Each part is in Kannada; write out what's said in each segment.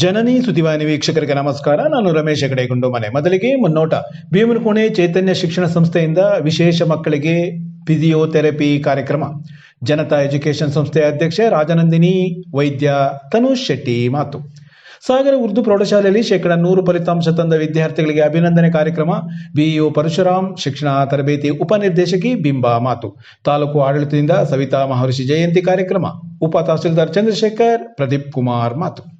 ಜನನಿ ಸುದ್ದಿವಾಹಿನಿ ವೀಕ್ಷಕರಿಗೆ ನಮಸ್ಕಾರ. ನಾನು ರಮೇಶ್ ಹೆಗಡೆಗೊಂಡು ಮನೆ. ಮೊದಲಿಗೆ ಮುನ್ನೋಟ. ಭೀಮನಕೋಣೆ ಚೈತನ್ಯ ಶಿಕ್ಷಣ ಸಂಸ್ಥೆಯಿಂದ ವಿಶೇಷ ಮಕ್ಕಳಿಗೆ ಫಿಸಿಯೋಥೆರಪಿ ಕಾರ್ಯಕ್ರಮ. ಜನತಾ ಎಜುಕೇಶನ್ ಸಂಸ್ಥೆಯ ಅಧ್ಯಕ್ಷೆ ರಾಜನಂದಿನಿ, ವೈದ್ಯ ತನುಷ್ ಶೆಟ್ಟಿ ಮಾತು. ಸಾಗರ ಉರ್ದು ಪ್ರೌಢಶಾಲೆಯಲ್ಲಿ ಶೇಕಡ ನೂರು ಫಲಿತಾಂಶ ತಂದ ವಿದ್ಯಾರ್ಥಿಗಳಿಗೆ ಅಭಿನಂದನೆ ಕಾರ್ಯಕ್ರಮ. ಬಿಇಒ ಪರಶುರಾಮ್ ಶಿಕ್ಷಣ ತರಬೇತಿ ಉಪನಿರ್ದೇಶಕಿ ಬಿಂಬಾ ಮಾತು. ತಾಲೂಕು ಆಡಳಿತದಿಂದ ಸವಿತಾ ಮಹರ್ಷಿ ಜಯಂತಿ ಕಾರ್ಯಕ್ರಮ. ಉಪ ತಹಸೀಲ್ದಾರ್ ಚಂದ್ರಶೇಖರ್, ಪ್ರದೀಪ್ ಕುಮಾರ್ ಮಾತು.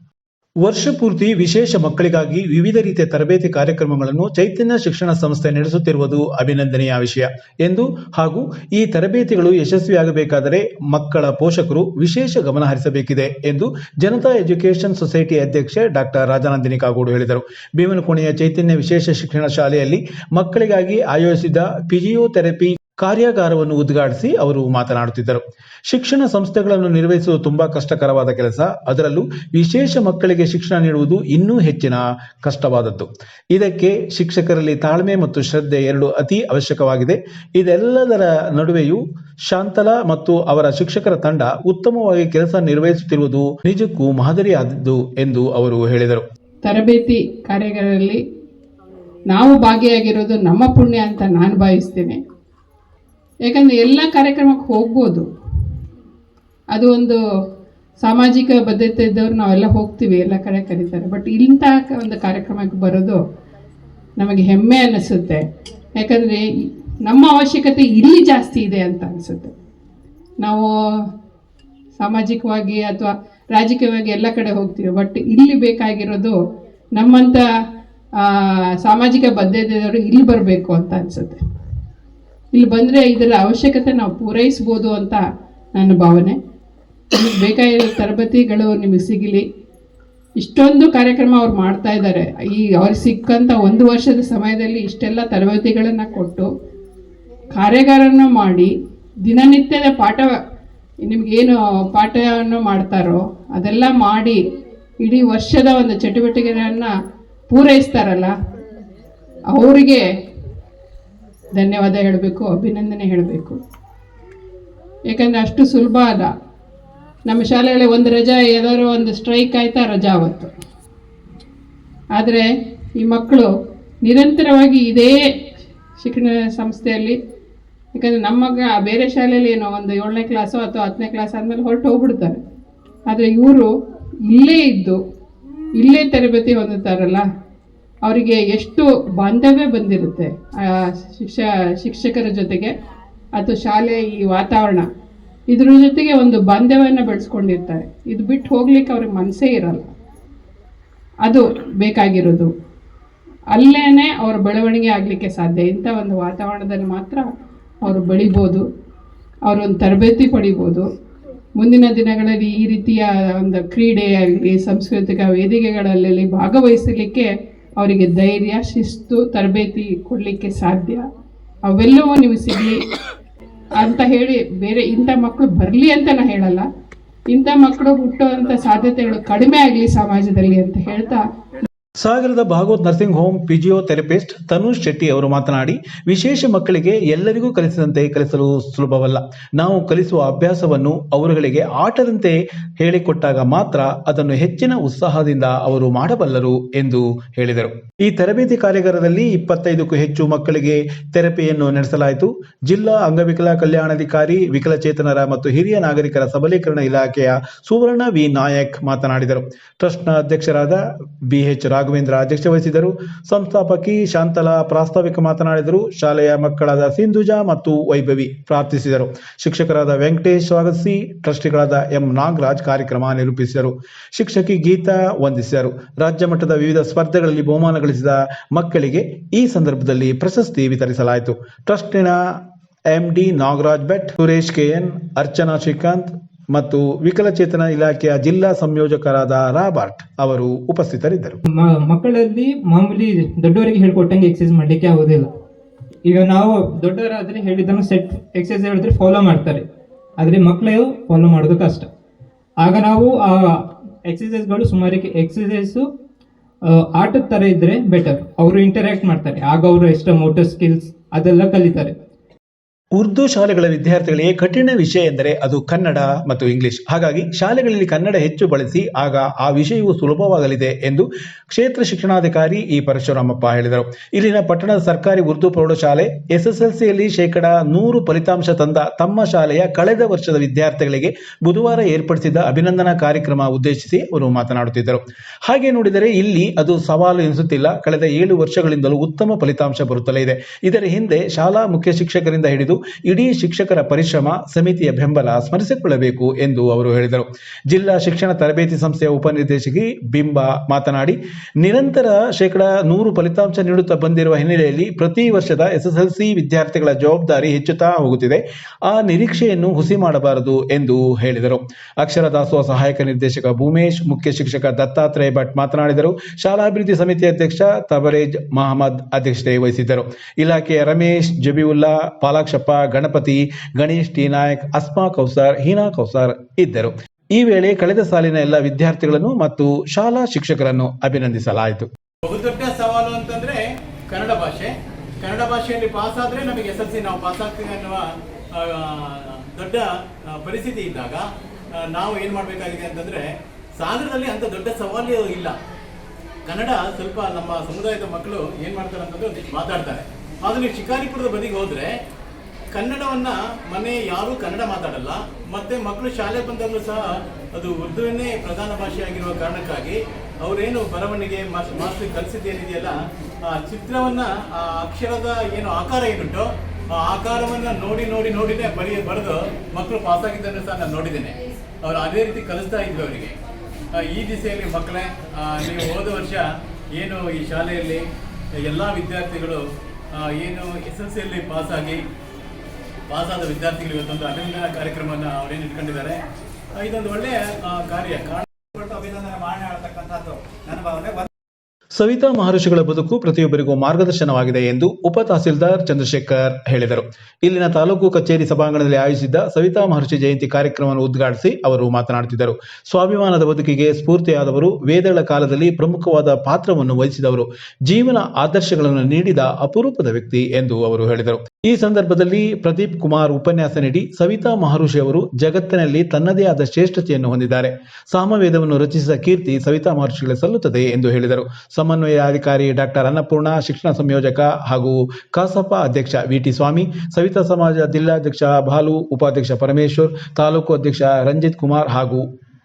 ವರ್ಷ ಪೂರ್ತಿ ವಿಶೇಷ ಮಕ್ಕಳಿಗಾಗಿ ವಿವಿಧ ರೀತಿಯ ತರಬೇತಿ ಕಾರ್ಯಕ್ರಮಗಳನ್ನು ಚೈತನ್ಯ ಶಿಕ್ಷಣ ಸಂಸ್ಥೆ ನಡೆಸುತ್ತಿರುವುದು ಅಭಿನಂದನೆಯ ವಿಷಯ ಎಂದು ಹಾಗೂ ಈ ತರಬೇತಿಗಳು ಯಶಸ್ವಿಯಾಗಬೇಕಾದರೆ ಮಕ್ಕಳ ಪೋಷಕರು ವಿಶೇಷ ಗಮನ ಹರಿಸಬೇಕಿದೆ ಎಂದು ಜನತಾ ಎಜುಕೇಷನ್ ಸೊಸೈಟಿ ಅಧ್ಯಕ್ಷೆ ಡಾಕ್ಟರ್ ರಾಜಾನಂದಿನಿ ಕಾಗೋಡು ಹೇಳಿದರು. ಭೀಮನಕೋಣೆಯ ಚೈತನ್ಯ ವಿಶೇಷ ಶಿಕ್ಷಣ ಶಾಲೆಯಲ್ಲಿ ಮಕ್ಕಳಿಗಾಗಿ ಆಯೋಜಿಸಿದ್ದ ಫಿಸಿಯೋಥೆರಪಿ ಕಾರ್ಯಾಗಾರವನ್ನು ಉದ್ಘಾಟಿಸಿ ಅವರು ಮಾತನಾಡುತ್ತಿದ್ದರು. ಶಿಕ್ಷಣ ಸಂಸ್ಥೆಗಳನ್ನು ನಿರ್ವಹಿಸುವುದು ತುಂಬಾ ಕಷ್ಟಕರವಾದ ಕೆಲಸ. ಅದರಲ್ಲೂ ವಿಶೇಷ ಮಕ್ಕಳಿಗೆ ಶಿಕ್ಷಣ ನೀಡುವುದು ಇನ್ನೂ ಹೆಚ್ಚಿನ ಕಷ್ಟವಾದದ್ದು. ಇದಕ್ಕೆ ಶಿಕ್ಷಕರಲ್ಲಿ ತಾಳ್ಮೆ ಮತ್ತು ಶ್ರದ್ಧೆ ಎರಡು ಅತಿ ಅವಶ್ಯಕವಾಗಿದೆ. ಇದೆಲ್ಲದರ ನಡುವೆಯೂ ಶಾಂತಲಾ ಮತ್ತು ಅವರ ಶಿಕ್ಷಕರ ತಂಡ ಉತ್ತಮವಾಗಿ ಕೆಲಸ ನಿರ್ವಹಿಸುತ್ತಿರುವುದು ನಿಜಕ್ಕೂ ಮಾದರಿಯಾದದ್ದು ಎಂದು ಅವರು ಹೇಳಿದರು. ತರಬೇತಿ ಕಾರ್ಯಗಳಲ್ಲಿ ನಾವು ಭಾಗಿಯಾಗಿರೋದು ನಮ್ಮ ಪುಣ್ಯ ಅಂತ ನಾನು ಭಾವಿಸ್ತೇನೆ. ಯಾಕಂದರೆ ಎಲ್ಲ ಕಾರ್ಯಕ್ರಮಕ್ಕೆ ಹೋಗ್ಬೋದು. ಅದು ಒಂದು ಸಾಮಾಜಿಕ ಬದ್ಧತೆ ಇದ್ದವ್ರು ನಾವೆಲ್ಲ ಹೋಗ್ತೀವಿ, ಎಲ್ಲ ಕಡೆ ಕರೀತಾರೆ. ಬಟ್ ಇಂಥ ಒಂದು ಕಾರ್ಯಕ್ರಮಕ್ಕೆ ಬರೋದು ನಮಗೆ ಹೆಮ್ಮೆ ಅನ್ನಿಸುತ್ತೆ ಯಾಕಂದರೆ ನಮ್ಮ ಅವಶ್ಯಕತೆ ಇಲ್ಲಿ ಜಾಸ್ತಿ ಇದೆ ಅಂತ ಅನಿಸುತ್ತೆ. ನಾವು ಸಾಮಾಜಿಕವಾಗಿ ಅಥವಾ ರಾಜಕೀಯವಾಗಿ ಎಲ್ಲ ಕಡೆ ಹೋಗ್ತೀವಿ. ಬಟ್ ಇಲ್ಲಿ ಬೇಕಾಗಿರೋದು ನಮ್ಮಂಥ ಸಾಮಾಜಿಕ ಬದ್ಧತೆಯವರು ಇಲ್ಲಿ ಬರಬೇಕು ಅಂತ ಅನಿಸುತ್ತೆ. ಇಲ್ಲಿ ಬಂದರೆ ಇದರ ಅವಶ್ಯಕತೆ ನಾವು ಪೂರೈಸ್ಬೋದು ಅಂತ ನನ್ನ ಭಾವನೆ. ನಿಮಗೆ ಬೇಕಾಗಿರೋ ತರಬೇತಿಗಳು ನಿಮಗೆ ಸಿಗಲಿ. ಇಷ್ಟೊಂದು ಕಾರ್ಯಕ್ರಮ ಅವ್ರು ಮಾಡ್ತಾ ಇದ್ದಾರೆ. ಈ ಅವ್ರಿಗೆ ಸಿಕ್ಕಂಥ ಒಂದು ವರ್ಷದ ಸಮಯದಲ್ಲಿ ಇಷ್ಟೆಲ್ಲ ತರಬೇತಿಗಳನ್ನು ಕೊಟ್ಟು ಕಾರ್ಯಾಗಾರನ ಮಾಡಿ ದಿನನಿತ್ಯದ ಪಾಠ ನಿಮಗೇನು ಪಾಠವನ್ನು ಮಾಡ್ತಾರೋ ಅದೆಲ್ಲ ಮಾಡಿ ಇಡೀ ವರ್ಷದ ಒಂದು ಚಟುವಟಿಕೆಗಳನ್ನು ಪೂರೈಸ್ತಾರಲ್ಲ, ಅವರಿಗೆ ಧನ್ಯವಾದ ಹೇಳಬೇಕು, ಅಭಿನಂದನೆ ಹೇಳಬೇಕು. ಯಾಕಂದರೆ ಅಷ್ಟು ಸುಲಭ ಅಲ್ಲ. ನಮ್ಮ ಶಾಲೆಯಲ್ಲಿ ಒಂದು ರಜಾ, ಯಾವ್ದಾದ್ರು ಒಂದು ಸ್ಟ್ರೈಕ್ ಆಯ್ತಾ ರಜಾ ಅವತ್ತು. ಆದರೆ ಈ ಮಕ್ಕಳು ನಿರಂತರವಾಗಿ ಇದೇ ಶಿಕ್ಷಣ ಸಂಸ್ಥೆಯಲ್ಲಿ ಯಾಕಂದರೆ ನಮ್ಮ ಮಗ ಬೇರೆ ಶಾಲೆಯಲ್ಲಿ ಏನೋ ಒಂದು ಏಳನೇ ಕ್ಲಾಸು ಅಥವಾ ಹತ್ತನೇ ಕ್ಲಾಸ್ ಆದಮೇಲೆ ಹೊರಟು ಹೋಗ್ಬಿಡ್ತಾರೆ. ಆದರೆ ಇವರು ಇಲ್ಲೇ ಇದ್ದು, ಇಲ್ಲೇ ತರಬೇತಿ ಹೊಂದುತ್ತಾರಲ್ಲ. ಅವರಿಗೆ ಎಷ್ಟು ಬಾಂಧವ್ಯ ಬಂದಿರುತ್ತೆ ಶಿಕ್ಷ, ಶಿಕ್ಷಕರ ಜೊತೆಗೆ ಅಥವಾ ಶಾಲೆ ಈ ವಾತಾವರಣ, ಇದ್ರ ಜೊತೆಗೆ ಒಂದು ಬಾಂಧವ್ಯನ ಬೆಳೆಸ್ಕೊಂಡಿರ್ತಾರೆ. ಇದು ಬಿಟ್ಟು ಹೋಗ್ಲಿಕ್ಕೆ ಅವ್ರಿಗೆ ಮನಸ್ಸೇ ಇರಲ್ಲ. ಅದು ಬೇಕಾಗಿರೋದು. ಅಲ್ಲೇ ಅವ್ರ ಬೆಳವಣಿಗೆ ಆಗಲಿಕ್ಕೆ ಸಾಧ್ಯ. ಇಂಥ ಒಂದು ವಾತಾವರಣದಲ್ಲಿ ಮಾತ್ರ ಅವರು ಬೆಳಿಬೋದು ಅವರೊಂದು ತರಬೇತಿ ಪಡಿಬೋದು. ಮುಂದಿನ ದಿನಗಳಲ್ಲಿ ಈ ರೀತಿಯ ಒಂದು ಕ್ರೀಡೆಯಾಗಲಿ ಸಾಂಸ್ಕೃತಿಕ ವೇದಿಕೆಗಳಲ್ಲಿ ಭಾಗವಹಿಸಲಿಕ್ಕೆ ಅವರಿಗೆ ಧೈರ್ಯ, ಶಿಸ್ತು, ತರಬೇತಿ ಕೊಡಲಿಕ್ಕೆ ಸಾಧ್ಯ. ಅವೆಲ್ಲವೂ ನೀವು ಸಿಗಲಿ ಅಂತ ಹೇಳಿ ಬೇರೆ ಇಂಥ ಮಕ್ಕಳು ಬರಲಿ ಅಂತ ನಾ ಹೇಳಲ್ಲ. ಇಂಥ ಮಕ್ಕಳು ಹುಟ್ಟುವಂಥ ಸಾಧ್ಯತೆಗಳು ಕಡಿಮೆ ಆಗಲಿ ಸಮಾಜದಲ್ಲಿ ಅಂತ ಹೇಳ್ತಾ ಸಾಗರದ Bhagavath nursing home physiotherapist Tanush Shetty ಅವರು ಮಾತನಾಡಿ, ವಿಶೇಷ ಮಕ್ಕಳಿಗೆ ಎಲ್ಲರಿಗೂ ಕಲಿಸಿದಂತೆ ಕಲಿಸಲು ಸುಲಭವಲ್ಲ. ನಾವು ಕಲಿಸುವ ಅಭ್ಯಾಸವನ್ನು ಅವರುಗಳಿಗೆ ಆಟದಂತೆ ಹೇಳಿಕೊಟ್ಟಾಗ ಮಾತ್ರ ಅದನ್ನು ಹೆಚ್ಚಿನ ಉತ್ಸಾಹದಿಂದ ಅವರು ಮಾಡಬಲ್ಲರು ಎಂದು ಹೇಳಿದರು. ಈ ತರಬೇತಿ ಕಾರ್ಯಾಗಾರದಲ್ಲಿ ಇಪ್ಪತ್ತೈದಕ್ಕೂ ಹೆಚ್ಚು ಮಕ್ಕಳಿಗೆ ಥೆರಪಿಯನ್ನು ನಡೆಸಲಾಯಿತು. ಜಿಲ್ಲಾ ಅಂಗವಿಕಲ ಕಲ್ಯಾಣಾಧಿಕಾರಿ, ವಿಕಲಚೇತನರ ಮತ್ತು ಹಿರಿಯ ನಾಗರಿಕರ ಸಬಲೀಕರಣ ಇಲಾಖೆಯ ಸುವರ್ಣ ವಿ. ನಾಯಕ್ ಮಾತನಾಡಿದರು. ಟ್ರಸ್ಟ್ನ ಅಧ್ಯಕ್ಷರಾದ ಬಿಎಚ್ ರಾಘವೇಂದ್ರ ಅಧ್ಯಕ್ಷತೆ ವಹಿಸಿದರು ಸಂಸ್ಥಾಪಕಿ ಶಾಂತಲಾ ಪ್ರಾಸ್ತಾವಿಕ ಮಾತನಾಡಿದರು. ಶಾಲೆಯ ಮಕ್ಕಳಾದ ಸಿಂಧುಜಾ ಮತ್ತು ವೈಭವಿ ಪ್ರಾರ್ಥಿಸಿದರು. ಶಿಕ್ಷಕರಾದ ವೆಂಕಟೇಶ್ ಸ್ವಾಗತಿಸಿ ಟ್ರಸ್ಟಿಗಳಾದ ಎಂ ನಾಗರಾಜ್ ಕಾರ್ಯಕ್ರಮ ನಿರೂಪಿಸಿದರು. ಶಿಕ್ಷಕಿ ಗೀತಾ ವಂದಿಸಿದರು. ರಾಜ್ಯ ಮಟ್ಟದ ವಿವಿಧ ಸ್ಪರ್ಧೆಗಳಲ್ಲಿ ಬಹುಮಾನ ಗಳಿಸಿದ ಮಕ್ಕಳಿಗೆ ಈ ಸಂದರ್ಭದಲ್ಲಿ ಪ್ರಶಸ್ತಿ ವಿತರಿಸಲಾಯಿತು. ಟ್ರಸ್ಟಿನ ಎಂಡಿ ನಾಗರಾಜ್ ಭಟ್, ಸುರೇಶ್ ಕೆಎನ್ ಅರ್ಚನಾ ಶ್ರೀಕಾಂತ್ ಮತ್ತು ವಿಕಲಚೇತನ ಇಲಾಖೆಯ ಜಿಲ್ಲಾ ಸಂಯೋಜಕರಾದ ರಾಬರ್ಟ್ ಅವರು ಉಪಸ್ಥಿತರಿದ್ದರು. ಮಕ್ಕಳಲ್ಲಿ ಮಾಮೂಲಿ ದೊಡ್ಡವರಿಗೆ ಹೇಳ್ಕೊಟ್ಟಂಗೆ ಎಕ್ಸಸೈಸ್ ಮಾಡ್ಲಿಕ್ಕೆ ಆಗೋದಿಲ್ಲ. ಈಗ ನಾವು ದೊಡ್ಡವರಾದ್ರೆ ಹೇಳಿದ್ದನ್ನು ಸೆಟ್ ಎಕ್ಸಸೈಸ್ ಹೇಳಿದ್ರೆ ಫಾಲೋ ಮಾಡ್ತಾರೆ. ಆದರೆ ಮಕ್ಕಳು ಫಾಲೋ ಮಾಡೋದು ಕಷ್ಟ. ಆಗ ನಾವು ಆ ಎಕ್ಸಸೈಸ್ಗಳು ಸುಮಾರಿಗೆ ಎಕ್ಸಸೈಸು ಆಟದ ಥರ ಇದ್ರೆ ಬೆಟರ್ ಅವರು ಇಂಟರಾಕ್ಟ್ ಮಾಡ್ತಾರೆ. ಆಗ ಅವರು ಎಷ್ಟೋ ಮೋಟರ್ ಸ್ಕಿಲ್ಸ್ ಅದೆಲ್ಲ ಕಲಿತಾರೆ. ಉರ್ದು ಶಾಲೆಗಳ ವಿದ್ಯಾರ್ಥಿಗಳಿಗೆ ಕಠಿಣ ವಿಷಯ ಎಂದರೆ ಅದು ಕನ್ನಡ ಮತ್ತು ಇಂಗ್ಲಿಷ್. ಹಾಗಾಗಿ ಶಾಲೆಗಳಲ್ಲಿ ಕನ್ನಡ ಹೆಚ್ಚು ಬಳಸಿ ಆಗ ಆ ವಿಷಯವು ಸುಲಭವಾಗಲಿದೆ ಎಂದು ಕ್ಷೇತ್ರ ಶಿಕ್ಷಣಾಧಿಕಾರಿ ಇ. ಪರಶುರಾಮಪ್ಪ ಹೇಳಿದರು. ಇಲ್ಲಿನ ಪಟ್ಟಣದ ಸರ್ಕಾರಿ ಉರ್ದು ಪ್ರೌಢಶಾಲೆ ಎಸ್ಎಸ್ಎಲ್ಸಿಯಲ್ಲಿ ಶೇಕಡ ನೂರು ಫಲಿತಾಂಶ ತಂದ ತಮ್ಮ ಶಾಲೆಯ ಕಳೆದ ವರ್ಷದ ವಿದ್ಯಾರ್ಥಿಗಳಿಗೆ ಬುಧವಾರ ಏರ್ಪಡಿಸಿದ್ದ ಅಭಿನಂದನಾ ಕಾರ್ಯಕ್ರಮ ಉದ್ದೇಶಿಸಿ ಅವರು ಮಾತನಾಡುತ್ತಿದ್ದರು. ಹಾಗೆ ನೋಡಿದರೆ ಇಲ್ಲಿ ಅದು ಸವಾಲು ಎನಿಸುತ್ತಿಲ್ಲ. ಕಳೆದ ಏಳು ವರ್ಷಗಳಿಂದಲೂ ಉತ್ತಮ ಫಲಿತಾಂಶ ಬರುತ್ತಲೇ ಇದೆ. ಇದರ ಹಿಂದೆ ಶಾಲಾ ಮುಖ್ಯ ಶಿಕ್ಷಕರಿಂದ ಹಿಡಿದು ಇಡೀ ಶಿಕ್ಷಕರ ಪರಿಶ್ರಮ ಸಮಿತಿಯ ಬೆಂಬಲ ಸ್ಮರಿಸಿಕೊಳ್ಳಬೇಕು ಎಂದು ಅವರು ಹೇಳಿದರು. ಜಿಲ್ಲಾ ಶಿಕ್ಷಣ ತರಬೇತಿ ಸಂಸ್ಥೆಯ ಉಪನಿರ್ದೇಶಕಿ ಬಿಂಬ ಮಾತನಾಡಿ, ನಿರಂತರ ಶೇಕಡಾ ನೂರು ಫಲಿತಾಂಶ ನೀಡುತ್ತಾ ಬಂದಿರುವ ಹಿನ್ನೆಲೆಯಲ್ಲಿ ಪ್ರತಿ ವರ್ಷದ ಎಸ್ಎಸ್ಎಲ್ಸಿ ವಿದ್ಯಾರ್ಥಿಗಳ ಜವಾಬ್ದಾರಿ ಹೆಚ್ಚುತ್ತಾ ಹೋಗುತ್ತಿದೆ. ಆ ನಿರೀಕ್ಷೆಯನ್ನು ಹುಸಿ ಮಾಡಬಾರದು ಎಂದು ಹೇಳಿದರು. ಅಕ್ಷರ ದಾಸೋಹ ಸಹಾಯಕ ನಿರ್ದೇಶಕ ಭೂಮೇಶ್, ಮುಖ್ಯ ಶಿಕ್ಷಕ ದತ್ತಾತ್ರೇಯ ಭಟ್ ಮಾತನಾಡಿದರು. ಶಾಲಾಭಿವೃದ್ಧಿ ಸಮಿತಿ ಅಧ್ಯಕ್ಷ ತಬರೇಜ್ ಮಹಮ್ಮದ್ ಅಧ್ಯಕ್ಷತೆ ವಹಿಸಿದ್ದರು. ಇಲಾಖೆಯ ರಮೇಶ್ ಜಬೀವುಲ್ಲಾ, ಪಾಲಾಕ್ಷಪ್ಪ ಗಣಪತಿ, ಗಣೇಶ್, ಟಿ ನಾಯಕ್, ಅಸ್ಮಾ ಕೌಸಾರ್, ಹೀನಾ ಕೌಸಾರ್ ಇದ್ದರು. ಈ ವೇಳೆ ಕಳೆದ ಸಾಲಿನ ಎಲ್ಲ ವಿದ್ಯಾರ್ಥಿಗಳನ್ನು ಮತ್ತು ಶಾಲಾ ಶಿಕ್ಷಕರನ್ನು ಅಭಿನಂದಿಸಲಾಯಿತು. ಬಹುದೊಡ್ಡ ಸವಾಲು ಅಂತಂದ್ರೆ ಕನ್ನಡ ಭಾಷೆ. ಕನ್ನಡ ಭಾಷೆಯಲ್ಲಿ ಪಾಸ್ ಆದ್ರೆ ನಮಗೆ ಎಸ್ ಎಲ್ ನಾವು ಪಾಸ್ ಆಗ್ತೀವಿ ಅನ್ನುವ ದೊಡ್ಡ ಪರಿಸ್ಥಿತಿ ಇದ್ದಾಗ ನಾವು ಏನ್ ಮಾಡ್ಬೇಕಾಗಿದೆ ಅಂತಂದ್ರೆ ಸಾಗರದಲ್ಲಿ ಅಂತ ದೊಡ್ಡ ಸವಾಲು ಇಲ್ಲ. ಕನ್ನಡ ಸ್ವಲ್ಪ ನಮ್ಮ ಸಮುದಾಯದ ಮಕ್ಕಳು ಏನ್ ಮಾಡ್ತಾರೆ ಅಂತಂದ್ರೆ ಮಾತಾಡ್ತಾರೆ. ಆದ್ರೆ ಶಿಕಾರಿಪುರದ ಬದಿಗೆ ಹೋದ್ರೆ ಕನ್ನಡವನ್ನ ಮನೆ ಯಾರು ಕನ್ನಡ ಮಾತಾಡಲ್ಲ, ಮತ್ತೆ ಮಕ್ಕಳು ಶಾಲೆ ಬಂದಾಗಲೂ ಸಹ ಅದು ಉರ್ದುವನ್ನೇ ಪ್ರಧಾನ ಭಾಷೆಯಾಗಿರುವ ಕಾರಣಕ್ಕಾಗಿ ಅವರೇನು ಬರವಣಿಗೆ ಮಾಸ್ಟರ್ ಕಲಿಸಿದ್ದೇನಿದೆಯಲ್ಲ, ಆ ಚಿತ್ರವನ್ನ, ಆ ಅಕ್ಷರದ ಏನು ಆಕಾರ ಏನುಂಟು, ಆ ಆಕಾರವನ್ನ ನೋಡಿ ನೋಡಿ, ನೋಡಿನೇ ಬರೀ, ಬರೆದು ಮಕ್ಕಳು ಪಾಸ್ ಆಗಿದ್ದನ್ನು ಸಹ ನಾನು ನೋಡಿದ್ದೇನೆ. ಅವರು ಅದೇ ರೀತಿ ಕಲಿಸ್ತಾ ಇದ್ವಿ ಅವರಿಗೆ. ಈ ದಿಸೆಯಲ್ಲಿ ಮಕ್ಕಳೇ ನೀವು ಹೋದ ವರ್ಷ ಏನು ಈ ಶಾಲೆಯಲ್ಲಿ ಎಲ್ಲ ವಿದ್ಯಾರ್ಥಿಗಳು ಏನು ಎಸ್ ಎಲ್ ಸಿಯಲ್ಲಿ ಪಾಸಾಗಿ ಪಾಸಾದ ವಿದ್ಯಾರ್ಥಿಗಳು ಇವತ್ತೊಂದು ಅಭಿನಂದನಾ ಕಾರ್ಯಕ್ರಮವನ್ನ ಅವರೇನು ಇಟ್ಕೊಂಡಿದ್ದಾರೆ. ಇದೊಂದು ಒಳ್ಳೆಯ ಕಾರ್ಯ. ಸವಿತಾ ಮಹರ್ಷಿಗಳ ಬದುಕು ಪ್ರತಿಯೊಬ್ಬರಿಗೂ ಮಾರ್ಗದರ್ಶನವಾಗಿದೆ ಎಂದು ಉಪ ತಹಸೀಲ್ದಾರ್ ಚಂದ್ರಶೇಖರ್ ಹೇಳಿದರು. ಇಲ್ಲಿನ ತಾಲೂಕು ಕಚೇರಿ ಸಭಾಂಗಣದಲ್ಲಿ ಆಯೋಜಿಸಿದ್ದ ಸವಿತಾ ಮಹರ್ಷಿ ಜಯಂತಿ ಕಾರ್ಯಕ್ರಮವನ್ನು ಉದ್ಘಾಟಿಸಿ ಅವರು ಮಾತನಾಡುತ್ತಿದ್ದರು. ಸ್ವಾಭಿಮಾನದ ಬದುಕಿಗೆ ಸ್ಫೂರ್ತಿಯಾದವರು, ವೇದಗಳ ಕಾಲದಲ್ಲಿ ಪ್ರಮುಖವಾದ ಪಾತ್ರವನ್ನು ವಹಿಸಿದವರು, ಜೀವನ ಆದರ್ಶಗಳನ್ನು ನೀಡಿದ ಅಪರೂಪದ ವ್ಯಕ್ತಿ ಎಂದು ಅವರು ಹೇಳಿದರು. ಈ ಸಂದರ್ಭದಲ್ಲಿ ಪ್ರದೀಪ್ ಕುಮಾರ್ ಉಪನ್ಯಾಸ ನೀಡಿ ಸವಿತಾ ಮಹರ್ಷಿ ಅವರು ಜಗತ್ತಿನಲ್ಲಿ ತನ್ನದೇ ಆದ ಶ್ರೇಷ್ಠತೆಯನ್ನು ಹೊಂದಿದ್ದಾರೆ. ಸಾಮವೇದವನ್ನು ರಚಿಸಿದ ಕೀರ್ತಿ ಸವಿತಾ ಮಹರ್ಷಿಗಳಿಗೆ ಸಲ್ಲುತ್ತದೆ ಎಂದು ಹೇಳಿದರು. ಸಮನ್ವಯಾಧಿಕಾರಿ ಡಾಕ್ಟರ್ ಅನ್ನಪೂರ್ಣ, ಶಿಕ್ಷಣ ಸಂಯೋಜಕ ಹಾಗೂ ಕಸಾಪ ಅಧ್ಯಕ್ಷ ವಿಟಿ ಸ್ವಾಮಿ, ಸವಿತಾ ಸಮಾಜ ಜಿಲ್ಲಾಧ್ಯಕ್ಷ ಬಾಲು, ಉಪಾಧ್ಯಕ್ಷ ಪರಮೇಶ್ವರ್, ತಾಲೂಕು ಅಧ್ಯಕ್ಷ ರಂಜಿತ್ ಕುಮಾರ್ ಹಾಗೂ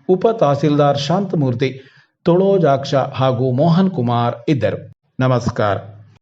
ಉಪ ತಹಸೀಲ್ದಾರ್ ಶಾಂತಮೂರ್ತಿ ತೊಳೋಜಾಕ್ಷ ಹಾಗೂ ಮೋಹನ್ ಕುಮಾರ್ ಇದ್ದರು. ನಮಸ್ಕಾರ.